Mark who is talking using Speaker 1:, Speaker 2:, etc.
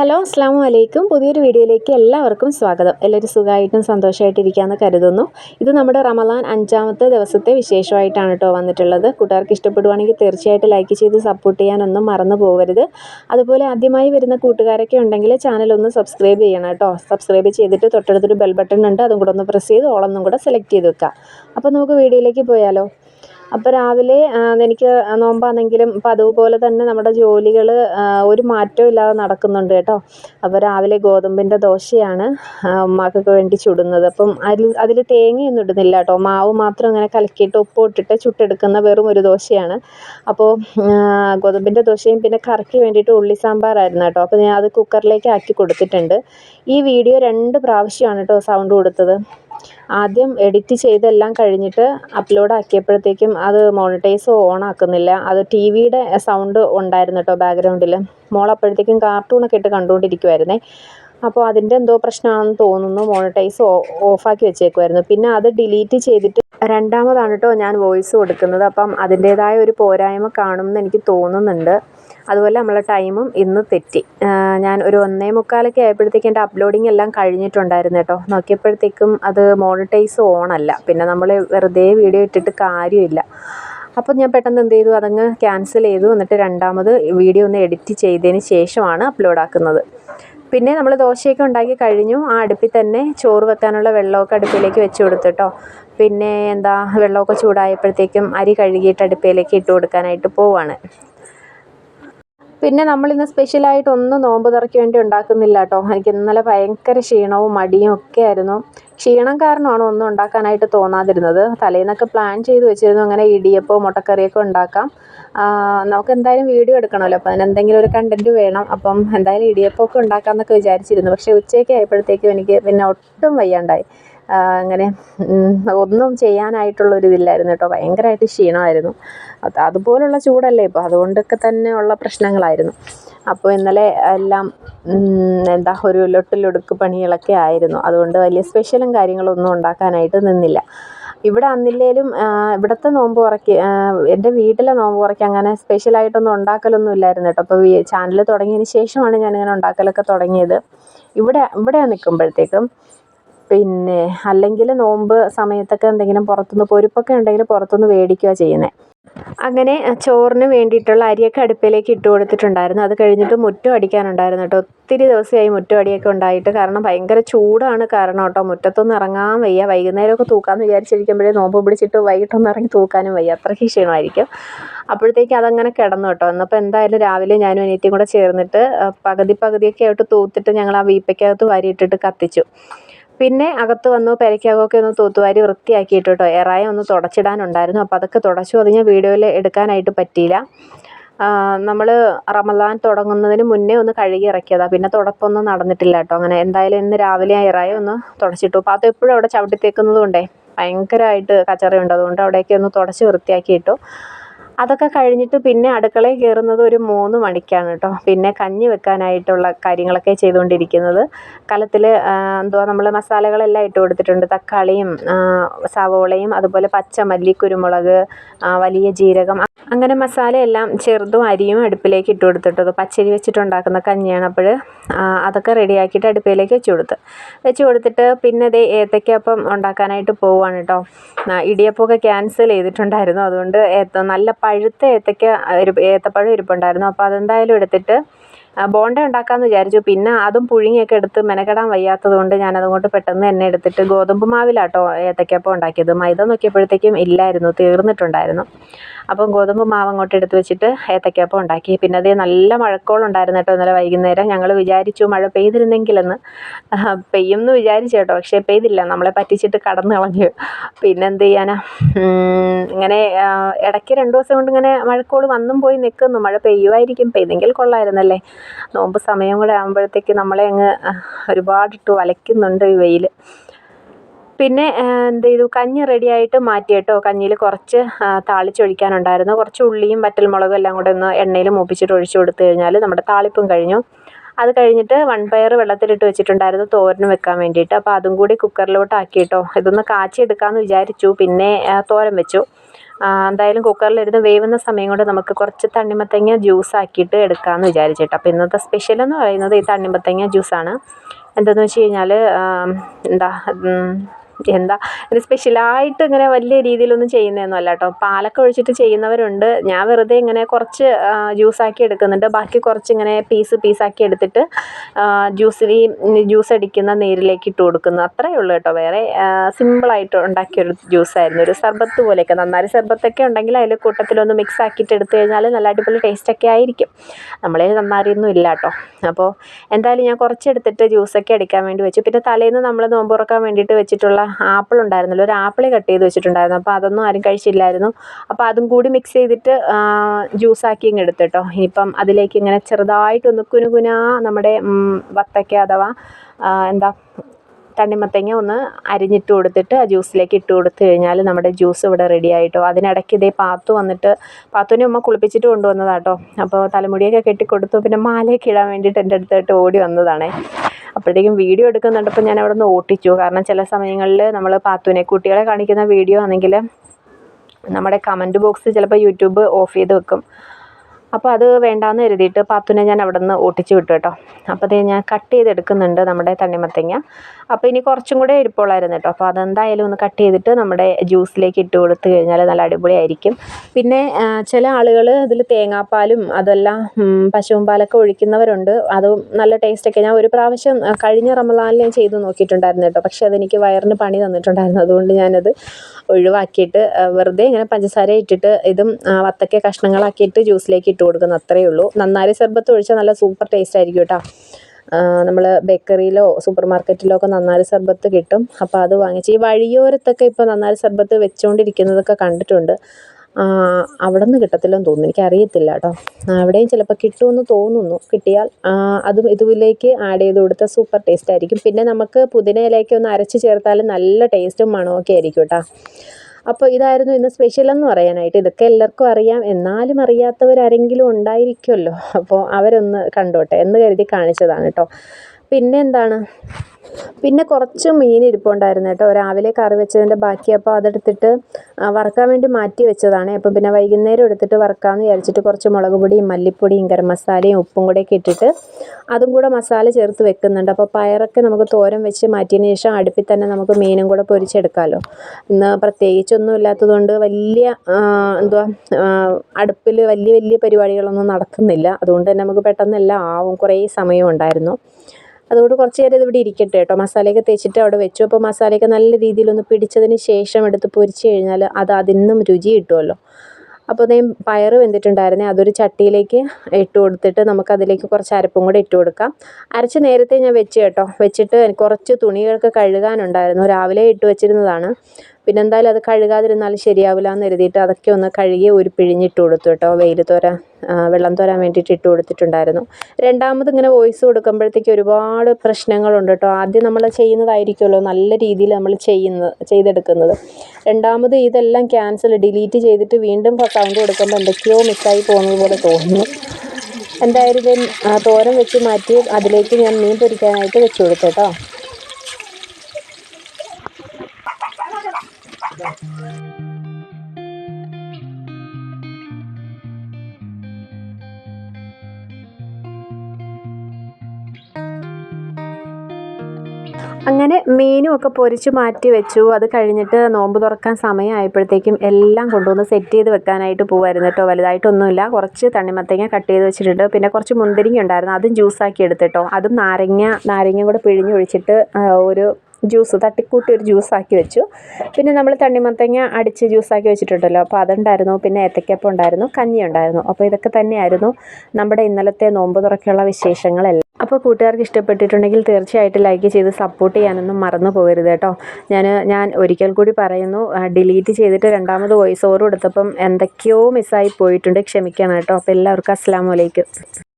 Speaker 1: Hello അസ്സാം വലൈക്കും പുതിയൊരു വീഡിയോയിലേക്ക് എല്ലാവർക്കും സ്വാഗതം. എല്ലാവരും സുഖമായിട്ടും സന്തോഷമായിട്ടിരിക്കാമെന്ന് കരുതുന്നു. ഇത് നമ്മുടെ റമദാൻ അഞ്ചാമത്തെ ദിവസത്തെ വിശേഷമായിട്ടാണ് കേട്ടോ വന്നിട്ടുള്ളത്. കൂട്ടുകാർക്ക് ഇഷ്ടപ്പെടുവാണെങ്കിൽ തീർച്ചയായിട്ടും ലൈക്ക് ചെയ്ത് സപ്പോർട്ട് ചെയ്യാനൊന്നും മറന്നു പോകരുത്. അതുപോലെ ആദ്യമായി വരുന്ന കൂട്ടുകാരൊക്കെ ഉണ്ടെങ്കിൽ ചാനൽ ഒന്ന് സബ്സ്ക്രൈബ് ചെയ്യണം കേട്ടോ. സബ്സ്ക്രൈബ് ചെയ്തിട്ട് തൊട്ടടുത്തൊരു ബെൽ ബട്ടൺ ഉണ്ട്. അതും കൂടെ ഒന്ന് പ്രസ് ചെയ്ത് ഓളൊന്നും കൂടെ സെലക്ട് ചെയ്ത് വെക്കുക. അപ്പോൾ നമുക്ക് വീഡിയോയിലേക്ക് പോയാലോ. അപ്പോൾ രാവിലെ എനിക്ക് നോമ്പാണെങ്കിലും അപ്പോൾ അതുപോലെ തന്നെ നമ്മുടെ ജോലികൾ ഒരു മാറ്റവും ഇല്ലാതെ നടക്കുന്നുണ്ട് കേട്ടോ. അപ്പോൾ രാവിലെ ഗോതമ്പിന്റെ ദോശയാണ് ഉമ്മാക്കൊക്കെ വേണ്ടി ചുടുന്നത്. അപ്പം അതിൽ അതിൽ തേങ്ങയൊന്നും ഇടുന്നില്ല കേട്ടോ. മാവ് മാത്രം ഇങ്ങനെ കലക്കിയിട്ട് ഉപ്പ് ഇട്ടിട്ട് ചുട്ടെടുക്കുന്ന വെറും ഒരു ദോശയാണ്. അപ്പോൾ ഗോതമ്പിന്റെ ദോശയും പിന്നെ കറിക്ക് വേണ്ടിയിട്ട് ഉള്ളി സാമ്പാറായിരുന്നു കേട്ടോ. അപ്പോൾ ഞാൻ അത് കുക്കറിലേക്ക് ആക്കി കൊടുത്തിട്ടുണ്ട്. ഈ വീഡിയോ രണ്ട് പ്രാവശ്യമാണ് കേട്ടോ സൗണ്ട് കൊടുത്തത്. ആദ്യം എഡിറ്റ് ചെയ്തെല്ലാം കഴിഞ്ഞിട്ട് അപ്ലോഡ് ആക്കിയപ്പോഴത്തേക്കും അത് മോണിറ്റൈസ് ഓൺ ആക്കുന്നില്ല. അത് ടി വിയുടെ സൗണ്ട് ഉണ്ടായിരുന്നു കേട്ടോ ബാക്ക്ഗ്രൗണ്ടിൽ മോൾ അപ്പോഴത്തേക്കും കാർട്ടൂണൊക്കെ ഇട്ട് കണ്ടുകൊണ്ടിരിക്കുമായിരുന്നേ അപ്പോൾ അതിന്റെ എന്തോ പ്രശ്നമാണെന്ന് തോന്നുന്നു. മോണിറ്റൈസ് ഓഫാക്കി വെച്ചേക്കുമായിരുന്നു പിന്നെ അത് ഡിലീറ്റ് ചെയ്തിട്ട് രണ്ടാമതാണ് കേട്ടോ ഞാൻ വോയിസ് കൊടുക്കുന്നത്. അപ്പം അതിന്റേതായ ഒരു പോരായ്മ കാണുമെന്ന് എനിക്ക് തോന്നുന്നുണ്ട്. അതുപോലെ നമ്മളെ ടൈമും ഇന്ന് തെറ്റി. ഞാൻ ഒരു ഒന്നേ മുക്കാലൊക്കെ ആയപ്പോഴത്തേക്കും എന്റെ അപ്ലോഡിങ് എല്ലാം കഴിഞ്ഞിട്ടുണ്ടായിരുന്നു കേട്ടോ. നോക്കിയപ്പോഴത്തേക്കും അത് മോണിറ്റൈസ് ഓണല്ല. പിന്നെ നമ്മൾ വെറുതെ വീഡിയോ ഇട്ടിട്ട് കാര്യമില്ല. അപ്പോൾ ഞാൻ പെട്ടെന്ന് എന്ത് ചെയ്തു? അതങ്ങ് ക്യാൻസൽ ചെയ്തു. എന്നിട്ട് രണ്ടാമത് വീഡിയോ ഒന്ന് എഡിറ്റ് ചെയ്തതിന് ശേഷമാണ് അപ്ലോഡ് ആക്കുന്നത്. പിന്നെ നമ്മൾ ദോശയൊക്കെ ഉണ്ടാക്കി കഴിഞ്ഞു. ആ അടുപ്പിൽ തന്നെ ചോറ് വെക്കാനുള്ള വെള്ളമൊക്കെ അടുപ്പിലേക്ക് വെച്ച് കൊടുത്തിട്ടോ പിന്നെ എന്താ വെള്ളമൊക്കെ ചൂടായപ്പോഴത്തേക്കും അരി കഴുകിയിട്ട് അടുപ്പിലേക്ക് ഇട്ട് കൊടുക്കാനായിട്ട് പോവാണ്. പിന്നെ നമ്മളിന്ന് സ്പെഷ്യലായിട്ട് ഒന്നും നോമ്പ് തുറയ്ക്ക് വേണ്ടി ഉണ്ടാക്കുന്നില്ല കേട്ടോ. എനിക്ക് ഇന്നലെ ഭയങ്കര ക്ഷീണവും മടിയും ഒക്കെ ആയിരുന്നു. ക്ഷീണം കാരണമാണ് ഒന്നും ഉണ്ടാക്കാനായിട്ട് തോന്നാതിരുന്നത്. തലേന്നൊക്കെ പ്ലാൻ ചെയ്ത് വെച്ചിരുന്നു. അങ്ങനെ ഇടിയപ്പോൾ മുട്ടക്കറിയൊക്കെ ഉണ്ടാക്കാം. നമുക്ക് എന്തായാലും വീഡിയോ എടുക്കണമല്ലോ. അപ്പോൾ അതിനെന്തെങ്കിലും ഒരു കണ്ടന്റ് വേണം. അപ്പം എന്തായാലും ഇടിയപ്പമൊക്കെ ഉണ്ടാക്കാമെന്നൊക്കെ വിചാരിച്ചിരുന്നു. പക്ഷേ ഉച്ചയൊക്കെ ആയപ്പോഴത്തേക്കും എനിക്ക് പിന്നെ ഒട്ടും വയ്യാണ്ടായി. അങ്ങനെ ഒന്നും ചെയ്യാനായിട്ടുള്ളൊരിതില്ലായിരുന്നു കേട്ടോ. ഭയങ്കരമായിട്ട് ക്ഷീണമായിരുന്നു. അത് അതുപോലുള്ള ചൂടല്ലേ ഇപ്പോൾ അതുകൊണ്ടൊക്കെ തന്നെ ഉള്ള പ്രശ്നങ്ങളായിരുന്നു. അപ്പോൾ ഇന്നലെ എല്ലാം എന്താ ഒരു ലൊട്ടിലൊടുക്ക് പണികളൊക്കെ ആയിരുന്നു. അതുകൊണ്ട് വലിയ സ്പെഷ്യലും കാര്യങ്ങളൊന്നും ഉണ്ടാക്കാനായിട്ട് നിന്നില്ല. ഇവിടെ അന്നില്ലേലും ഇവിടുത്തെ നോമ്പ് കുറയ്ക്ക് എന്റെ വീട്ടിലെ നോമ്പ് കുറയ്ക്ക് അങ്ങനെ സ്പെഷ്യലായിട്ടൊന്നും ഉണ്ടാക്കലൊന്നും ഇല്ലായിരുന്നു കേട്ടോ. അപ്പോൾ ചാനൽ തുടങ്ങിയതിന് ശേഷമാണ് ഞാനിങ്ങനെ ഉണ്ടാക്കലൊക്കെ തുടങ്ങിയത്. ഇവിടെ ഇവിടെ നിൽക്കുമ്പോഴത്തേക്കും പിന്നെ അല്ലെങ്കിൽ നോമ്പ് സമയത്തൊക്കെ എന്തെങ്കിലും പുറത്തുനിന്ന് പൊരിപ്പൊക്കെ ഉണ്ടെങ്കിൽ പുറത്തുനിന്ന് മേടിക്കുക ചെയ്യുന്നത് അങ്ങനെ ചോറിന് വേണ്ടിയിട്ടുള്ള അരിയൊക്കെ അടുപ്പിലേക്ക് ഇട്ടു കൊടുത്തിട്ടുണ്ടായിരുന്നു. അത് കഴിഞ്ഞിട്ട് മുറ്റം അടിക്കാനുണ്ടായിരുന്നു കേട്ടോ. ഒത്തിരി ദിവസമായി മുറ്റം അടിയൊക്കെ ഉണ്ടായിട്ട് കാരണം ഭയങ്കര ചൂടാണ് കാരണം കേട്ടോ. മുറ്റത്തൊന്നും ഇറങ്ങാൻ വയ്യ. വൈകുന്നേരമൊക്കെ തൂക്കാമെന്ന് വിചാരിച്ചിരിക്കുമ്പോഴേ നോമ്പ് പിടിച്ചിട്ട് വൈകിട്ടൊന്നും ഇറങ്ങി തൂക്കാനും വയ്യ. അത്രയ്ക്ക് ക്ഷീണമായിരിക്കും. അപ്പോഴത്തേക്ക് അതങ്ങനെ കിടന്നു കേട്ടോ. എന്നപ്പോൾ എന്തായാലും രാവിലെ ഞാനും അനിയത്തിയും കൂടെ ചേർന്നിട്ട് പകുതി പകുതിയൊക്കെ ആയിട്ട് തൂത്തിട്ട് ഞങ്ങൾ ആ വീപ്പയ്ക്കകത്ത് വാരിയിട്ടിട്ട് കത്തിച്ചു. പിന്നെ അകത്ത് വന്നു പെരയ്ക്കകമൊക്കെ ഒന്ന് തൂത്തുവാരി വൃത്തിയാക്കിയിട്ട് കേട്ടോ എറായ ഒന്ന് തുടച്ചിടാനുണ്ടായിരുന്നു. അപ്പോൾ അതൊക്കെ തുടച്ചു. അത് ഞാൻ വീഡിയോയിൽ എടുക്കാനായിട്ട് പറ്റിയില്ല. നമ്മൾ റമദാൻ തുടങ്ങുന്നതിന് മുന്നേ ഒന്ന് കഴുകി ഇറക്കിയതാണ് പിന്നെ തുടപ്പൊന്നും നടന്നിട്ടില്ല കേട്ടോ. അങ്ങനെ എന്തായാലും ഇന്ന് രാവിലെ ആ ഇറായ ഒന്ന് തുടച്ചിട്ടു. അപ്പോൾ അത് എപ്പോഴും അവിടെ ചവിട്ടിത്തേക്കുന്നതുകൊണ്ടേ തേക്കുന്നത് കൊണ്ടേ ഭയങ്കരമായിട്ട് കച്ചറയുണ്ട്. അതുകൊണ്ട് അവിടെയൊക്കെ ഒന്ന് തുടച്ച് വൃത്തിയാക്കിയിട്ടു. അതൊക്കെ കഴിഞ്ഞിട്ട് പിന്നെ അടുക്കളയിൽ കയറുന്നത് ഒരു മൂന്ന് മണിക്കാണ് കേട്ടോ. പിന്നെ കഞ്ഞി വെക്കാനായിട്ടുള്ള കാര്യങ്ങളൊക്കെ ചെയ്തുകൊണ്ടിരിക്കുന്നത്. കലത്തിൽ എന്തുവാ നമ്മൾ മസാലകളെല്ലാം ഇട്ട് കൊടുത്തിട്ടുണ്ട്. തക്കാളിയും സവോളയും അതുപോലെ പച്ചമല്ലി കുരുമുളക് വലിയ ജീരകം അങ്ങനെ മസാലയെല്ലാം ചെറുതും അരിയും അടുപ്പിലേക്ക് ഇട്ട് കൊടുത്തിട്ടത് പച്ചരി വെച്ചിട്ടുണ്ടാക്കുന്ന കഞ്ഞിയാണ് അപ്പോൾ അതൊക്കെ റെഡിയാക്കിയിട്ട് അടുപ്പിലേക്ക് വെച്ച് കൊടുത്ത്. വെച്ച് കൊടുത്തിട്ട് പിന്നെ അതേ ഏത്തക്കപ്പം ഉണ്ടാക്കാനായിട്ട് പോവുകയാണ് കേട്ടോ. ഇടിയപ്പമൊക്കെ ക്യാൻസൽ ചെയ്തിട്ടുണ്ടായിരുന്നു. അതുകൊണ്ട് ഏത്ത നല്ല പഴുത്ത ഏത്തക്ക ഒരു ഏത്തപ്പഴം ഇരിപ്പുണ്ടായിരുന്നു. അപ്പോൾ അതെന്തായാലും എടുത്തിട്ട് ബോണ്ട ഉണ്ടാക്കാമെന്ന് വിചാരിച്ചു. പിന്നെ അതും പുഴുങ്ങിയൊക്കെ എടുത്ത് മെനക്കെടാൻ വയ്യാത്തത് കൊണ്ട് ഞാനതുകൊണ്ട് പെട്ടെന്ന് തന്നെ എടുത്തിട്ട് ഗോതമ്പ് മാവിലാട്ടോ ഏത്തയ്ക്കപ്പം ഉണ്ടാക്കിയത്. മൈദ നോക്കിയപ്പോഴത്തേക്കും ഇല്ലായിരുന്നു തീർന്നിട്ടുണ്ടായിരുന്നു. അപ്പം ഗോതമ്പ് മാവ് അങ്ങോട്ട് എടുത്ത് വെച്ചിട്ട് ഏത്തയ്ക്കപ്പം ഉണ്ടാക്കി. പിന്നെ അതേ നല്ല മഴക്കോളുണ്ടായിരുന്നു കേട്ടോ ഇന്നലെ വൈകുന്നേരം. ഞങ്ങൾ വിചാരിച്ചു മഴ പെയ്തിരുന്നെങ്കിലെന്ന്. പെയ്യും എന്ന് വിചാരിച്ചു കേട്ടോ. പക്ഷേ പെയ്തില്ല. നമ്മളെ പറ്റിച്ചിട്ട് കടന്നു കളഞ്ഞു. പിന്നെ എന്ത് ചെയ്യാനാ? ഇങ്ങനെ ഇടയ്ക്ക് രണ്ട് ദിവസം കൊണ്ട് ഇങ്ങനെ മഴക്കോൾ വന്നും പോയി നിൽക്കുന്നു മഴ പെയ്യുമായിരിക്കും. പെയ്തെങ്കിൽ കൊള്ളായിരുന്നല്ലേ? നോമ്പ് സമയം കൂടെ ആകുമ്പോഴത്തേക്ക് നമ്മളെ അങ്ങ് ഒരുപാടിട്ട് വലയ്ക്കുന്നുണ്ട് ഈ വെയിൽ പിന്നെ എന്ത് ചെയ്തു കഞ്ഞി റെഡിയായിട്ട് മാറ്റി കേട്ടോ കഞ്ഞിയിൽ കുറച്ച് താളിച്ചൊഴിക്കാനുണ്ടായിരുന്നു. കുറച്ച് ഉള്ളിയും വറ്റൽമുളകും എല്ലാം കൂടെ ഒന്ന് എണ്ണയിൽ മൂപ്പിച്ചിട്ട് ഒഴിച്ചു കൊടുത്തു കഴിഞ്ഞാൽ നമ്മുടെ താളിപ്പും കഴിഞ്ഞു. അത് കഴിഞ്ഞിട്ട് വൺ വൺപയർ വെള്ളത്തിലിട്ട് വെച്ചിട്ടുണ്ടായിരുന്നു തോരന് വെക്കാൻ വേണ്ടിയിട്ട്. അപ്പോൾ അതും കൂടി കുക്കറിലോട്ട് ആക്കിയിട്ടോ. ഇതൊന്ന് കാച്ചിയെടുക്കാമെന്ന് വിചാരിച്ചു. പിന്നെ തോരൻ വെച്ചു. എന്തായാലും കുക്കറിലിരുന്ന് വേവുന്ന സമയം കൊണ്ട് നമുക്ക് കുറച്ച് തണ്ണിമത്തങ്ങ ജ്യൂസ് ആക്കിയിട്ട് എടുക്കാമെന്ന് വിചാരിച്ചിട്ട്. അപ്പോൾ ഇന്നത്തെ സ്പെഷ്യൽ എന്ന് പറയുന്നത് ഈ തണ്ണിമത്തങ്ങ ജ്യൂസാണ്. എന്താണെന്ന് വെച്ച് കഴിഞ്ഞാൽ എന്താ എന്താ ഇത് സ്പെഷ്യലായിട്ട് ഇങ്ങനെ വലിയ രീതിയിലൊന്നും ചെയ്യുന്നതൊന്നും അല്ല കേട്ടോ പാലൊക്കെ ഒഴിച്ചിട്ട് ചെയ്യുന്നവരുണ്ട്. ഞാൻ വെറുതെ ഇങ്ങനെ കുറച്ച് ജ്യൂസാക്കി എടുക്കുന്നുണ്ട്. ബാക്കി കുറച്ച് ഇങ്ങനെ പീസ് പീസാക്കി എടുത്തിട്ട് ജ്യൂസിൽ ജ്യൂസ് അടിക്കുന്ന നീരിലേക്ക് ഇട്ട് കൊടുക്കുന്നു. അത്രയേ ഉള്ളൂ കേട്ടോ വേറെ സിമ്പിളായിട്ട് ഉണ്ടാക്കിയൊരു ജ്യൂസായിരുന്നു ഒരു സർബത്ത് പോലെയൊക്കെ. നന്നായി സർബത്തൊക്കെ ഉണ്ടെങ്കിൽ അതിൽ കൂട്ടത്തിലൊന്ന് മിക്സ് ആക്കിയിട്ട് എടുത്തു കഴിഞ്ഞാൽ നല്ല അടിപൊളി ടേസ്റ്റൊക്കെ ആയിരിക്കും. നമ്മളെ നന്നാരിയൊന്നും ഇല്ല കേട്ടോ അപ്പോൾ എന്തായാലും ഞാൻ കുറച്ച് കുറച്ചെടുത്തിട്ട് ജ്യൂസൊക്കെ അടിക്കാൻ വേണ്ടി വെച്ചു. പിന്നെ തലേന്ന് നമ്മൾ നോമ്പ് തുറക്കാൻ വേണ്ടിയിട്ട് വെച്ചിട്ടുള്ള ആപ്പിൾ ഉണ്ടായിരുന്നല്ലോ. ഒരു ആപ്പിൾ കട്ട് ചെയ്ത് വെച്ചിട്ടുണ്ടായിരുന്നു. അപ്പോൾ അതൊന്നും ആരും കഴിച്ചില്ലായിരുന്നു. അപ്പോൾ അതും കൂടി മിക്സ് ചെയ്തിട്ട് ജ്യൂസാക്കി ഇങ്ങ് എടുത്തിട്ടോ ഇനിയിപ്പം അതിലേക്ക് ഇങ്ങനെ ചെറുതായിട്ടൊന്ന് കുനുകുനാ നമ്മുടെ വത്തക്ക അഥവാ എന്താ തണ്ണിമത്തങ്ങ ഒന്ന് അരിഞ്ഞിട്ട് കൊടുത്തിട്ട് ആ ജ്യൂസിലേക്ക് ഇട്ട് കൊടുത്തു കഴിഞ്ഞാൽ നമ്മുടെ ജ്യൂസ് ഇവിടെ റെഡി ആയിട്ടോ. അതിനിടയ്ക്ക് ഇതേ പാത്തു വന്നിട്ട് പാത്തുവിനെ ഉമ്മ കുളിപ്പിച്ചിട്ട് കൊണ്ടുവന്നതാട്ടോ അപ്പോൾ തലമുടിയൊക്കെ കെട്ടിക്കൊടുത്തു. പിന്നെ മാലയൊക്കെ ഇടാൻ വേണ്ടിയിട്ട് എന്റെ അടുത്തായിട്ട് ഓടി വന്നതാണേ. അപ്പോഴത്തേക്കും വീഡിയോ എടുക്കുന്നുണ്ടപ്പോൾ ഞാൻ അവിടെ നിന്ന് ഓട്ടിച്ചു. കാരണം ചില സമയങ്ങളിൽ നമ്മൾ പാത്തുവിനെ കുട്ടികളെ കാണിക്കുന്ന വീഡിയോ ആണെങ്കിൽ നമ്മുടെ കമന്റ് ബോക്സ് ചിലപ്പോൾ യൂട്യൂബ് ഓഫ് ചെയ്ത് വെക്കും. അപ്പോൾ അത് വേണ്ടാന്ന് കരുതിയിട്ട് പാത്തുനെ ഞാൻ അവിടെ നിന്ന് ഓട്ടിച്ച് വിട്ടു കേട്ടോ. അപ്പോൾ അത് ഞാൻ കട്ട് ചെയ്തെടുക്കുന്നുണ്ട് നമ്മുടെ തണ്ണിമത്തങ്ങ. അപ്പോൾ ഇനി കുറച്ചും കൂടെ ഇരിപ്പുള്ളായിരുന്നു കേട്ടോ. അപ്പോൾ അതെന്തായാലും ഒന്ന് കട്ട് ചെയ്തിട്ട് നമ്മുടെ ജ്യൂസിലേക്ക് ഇട്ട് കൊടുത്തു കഴിഞ്ഞാൽ നല്ല അടിപൊളിയായിരിക്കും. പിന്നെ ചില ആളുകൾ ഇതിൽ തേങ്ങാപ്പാലും അതെല്ലാം പശുവും പാലൊക്കെ ഒഴിക്കുന്നവരുണ്ട്. അതും നല്ല ടേസ്റ്റൊക്കെ ഞാൻ ഒരു പ്രാവശ്യം കഴിഞ്ഞ റമദാനിൽ ഞാൻ ചെയ്ത് നോക്കിയിട്ടുണ്ടായിരുന്നു കേട്ടോ. പക്ഷേ അതെനിക്ക് വയറിന് പണി തന്നിട്ടുണ്ടായിരുന്നു. അതുകൊണ്ട് ഞാനത് ഒഴിവാക്കിയിട്ട് വെറുതെ ഇങ്ങനെ പഞ്ചസാര ഇട്ടിട്ട് ഇതും വത്തക്ക കഷ്ണങ്ങളാക്കിയിട്ട് ജ്യൂസിലേക്ക് ഇട്ട് കൊടുക്കുന്ന അത്രയേ ഉള്ളൂ. നന്നാരി സർബത്ത് ഒഴിച്ചാൽ നല്ല സൂപ്പർ ടേസ്റ്റ് ആയിരിക്കും കേട്ടോ നമ്മൾ ബേക്കറിയിലോ സൂപ്പർ മാർക്കറ്റിലോ ഒക്കെ നന്നാരി സർബത്ത് കിട്ടും. അപ്പോൾ അത് വാങ്ങിച്ച് ഈ വഴിയോരത്തൊക്കെ ഇപ്പോൾ നന്നാരി സർബത്ത് വെച്ചുകൊണ്ടിരിക്കുന്നതൊക്കെ കണ്ടിട്ടുണ്ട്. അവിടെ നിന്ന് കിട്ടത്തില്ലെന്ന് തോന്നുന്നു. എനിക്കറിയത്തില്ല കേട്ടോ അവിടെയും ചിലപ്പോൾ കിട്ടുമെന്ന് തോന്നുന്നു. കിട്ടിയാൽ അതും ഇതിലേക്ക് ആഡ് ചെയ്ത് കൊടുത്താൽ സൂപ്പർ ടേസ്റ്റ് ആയിരിക്കും. പിന്നെ നമുക്ക് പുതിനയിലേക്ക് ഒന്ന് അരച്ച് ചേർത്താലും നല്ല ടേസ്റ്റും മണമൊക്കെ ആയിരിക്കും കേട്ടോ അപ്പോൾ ഇതായിരുന്നു ഇന്ന് സ്പെഷ്യൽ എന്ന് പറയാനായിട്ട്. ഇതൊക്കെ എല്ലാവർക്കും അറിയാം. എന്നാലും അറിയാത്തവരാരെങ്കിലും ഉണ്ടായിരിക്കുമല്ലോ. അപ്പോൾ അവരൊന്ന് കണ്ടോട്ടെ. എന്ന് കരുതി കാണിച്ചതാണ് കേട്ടോ പിന്നെ എന്താണ് പിന്നെ കുറച്ച് മീൻ ഇരിപ്പുണ്ടായിരുന്നു കേട്ടോ. രാവിലെ കറി വെച്ചതിന്റെ ബാക്കി അപ്പോൾ അതെടുത്തിട്ട് വറുക്കാൻ വേണ്ടി മാറ്റി വെച്ചതാണ്. അപ്പം പിന്നെ വൈകുന്നേരം എടുത്തിട്ട് വറുക്കാമെന്ന് വിചാരിച്ചിട്ട് കുറച്ച് മുളക് പൊടിയും മല്ലിപ്പൊടിയും ഗരം മസാലയും ഉപ്പും കൂടെ ഒക്കെ ഇട്ടിട്ട് അതും കൂടെ മസാല ചേർത്ത് വെക്കുന്നുണ്ട്. അപ്പോൾ പയറൊക്കെ നമുക്ക് തോരൻ വെച്ച് മാറ്റിയതിന് ശേഷം അടുപ്പിൽ തന്നെ നമുക്ക് മീനും കൂടെ പൊരിച്ചെടുക്കാമല്ലോ ഇന്ന് പ്രത്യേകിച്ചൊന്നും ഇല്ലാത്തതുകൊണ്ട് വലിയ എന്തുവാ അടുപ്പിൽ വലിയ വലിയ പരിപാടികളൊന്നും നടക്കുന്നില്ല. അതുകൊണ്ട് തന്നെ നമുക്ക് പെട്ടെന്നെല്ലാം ആവും. കുറേ സമയം ഉണ്ടായിരുന്നു. അതുകൊണ്ട് കുറച്ച് നേരം ഇത് ഇവിടെ ഇരിക്കട്ടെ കേട്ടോ. മസാലയൊക്കെ തേച്ചിട്ട് അവിടെ വെച്ചു. അപ്പോൾ മസാലയൊക്കെ നല്ല രീതിയിലൊന്ന് പിടിച്ചതിന് ശേഷം എടുത്ത് പൊരിച്ച് കഴിഞ്ഞാൽ അത് അതിന്നും രുചി കിട്ടുമല്ലോ. അപ്പോൾ അതേ പയർ വെന്തിട്ടുണ്ടായിരുന്നേ. അതൊരു ചട്ടിയിലേക്ക് ഇട്ട് കൊടുത്തിട്ട് നമുക്കതിലേക്ക് കുറച്ച് അരപ്പും കൂടെ ഇട്ട് കൊടുക്കാം. അരച്ച് നേരത്തെ ഞാൻ വെച്ച് കേട്ടോ. വെച്ചിട്ട് കുറച്ച് തുണികൾക്ക് കഴുകാനുണ്ടായിരുന്നു. രാവിലെ ഇട്ട് വെച്ചിരുന്നതാണ്. പിന്നെ എന്തായാലും അത് കഴുകാതിരുന്നാലും ശരിയാവില്ല എന്ന് കരുതിയിട്ട് അതൊക്കെ ഒന്ന് കഴുകി ഒരു പിഴിഞ്ഞിട്ട് കൊടുത്തു കേട്ടോ. വെയിൽ തോരാൻ വെള്ളം തോരാൻ വേണ്ടിയിട്ട് ഇട്ട് കൊടുത്തിട്ടുണ്ടായിരുന്നു. രണ്ടാമത് ഇങ്ങനെ വോയിസ് കൊടുക്കുമ്പോഴത്തേക്ക് ഒരുപാട് പ്രശ്നങ്ങളുണ്ട് കേട്ടോ. ആദ്യം നമ്മൾ ചെയ്യുന്നതായിരിക്കുമല്ലോ നല്ല രീതിയിൽ നമ്മൾ ചെയ്യുന്നത് ചെയ്തെടുക്കുന്നത്. രണ്ടാമത് ഇതെല്ലാം ക്യാൻസൽ ഡിലീറ്റ് ചെയ്തിട്ട് വീണ്ടും സൗണ്ട് കൊടുക്കുമ്പോൾ എന്തൊക്കെയോ മിസ്സായി പോകുന്നത് പോലെ തോന്നുന്നു. എന്തായാലും തോരം വെച്ച് മാറ്റി അതിലേക്ക് ഞാൻ മീൻ പൊരിക്കാനായിട്ട് വെച്ച് കൊടുത്തു കേട്ടോ. അങ്ങനെ മീനും ഒക്കെ പൊരിച്ച് മാറ്റി വെച്ചു. അത് കഴിഞ്ഞിട്ട് നോമ്പ് തുറക്കാൻ സമയമായപ്പോഴത്തേക്കും എല്ലാം കൊണ്ടുവന്ന് സെറ്റ് ചെയ്ത് വെക്കാനായിട്ട് പോകുമായിരുന്നു കേട്ടോ. വലുതായിട്ടൊന്നുമില്ല. കുറച്ച് തണ്ണിമത്തങ്ങ കട്ട് ചെയ്ത് വെച്ചിട്ടുണ്ട്. പിന്നെ കുറച്ച് മുന്തിരിങ്ങ ഉണ്ടായിരുന്നു. അതും ജ്യൂസാക്കി എടുത്തിട്ടോ അതും നാരങ്ങ നാരങ്ങ കൂടെ പിഴിഞ്ഞൊഴിച്ചിട്ട് ഒരു ജ്യൂസ് തട്ടിക്കൂട്ടി ഒരു ജ്യൂസാക്കി വെച്ചു. പിന്നെ നമ്മൾ തണ്ണിമത്തങ്ങ അടിച്ച് ജ്യൂസാക്കി വെച്ചിട്ടുണ്ടല്ലോ. അപ്പോൾ അതുണ്ടായിരുന്നു. പിന്നെ ഏത്തക്കപ്പം ഉണ്ടായിരുന്നു. കഞ്ഞി ഉണ്ടായിരുന്നു അപ്പോൾ ഇതൊക്കെ തന്നെയായിരുന്നു നമ്മുടെ ഇന്നലത്തെ നോമ്പ് തുറക്കുള്ള വിശേഷങ്ങളെല്ലാം. അപ്പോൾ കൂട്ടുകാർക്ക് ഇഷ്ടപ്പെട്ടിട്ടുണ്ടെങ്കിൽ തീർച്ചയായിട്ടും ലൈക്ക് ചെയ്ത് സപ്പോർട്ട് ചെയ്യാനൊന്നും മറന്നു പോകരുത് കേട്ടോ. ഞാൻ ഞാൻ ഒരിക്കൽ കൂടി പറയുന്നു ഡിലീറ്റ് ചെയ്തിട്ട് രണ്ടാമത് വോയിസ് ഓവർ കൊടുത്തപ്പം എന്തൊക്കെയോ മിസ്സായി പോയിട്ടുണ്ട്. ക്ഷമിക്കണം കേട്ടോ. അപ്പോൾ എല്ലാവർക്കും അസ്സാം വലൈക്കും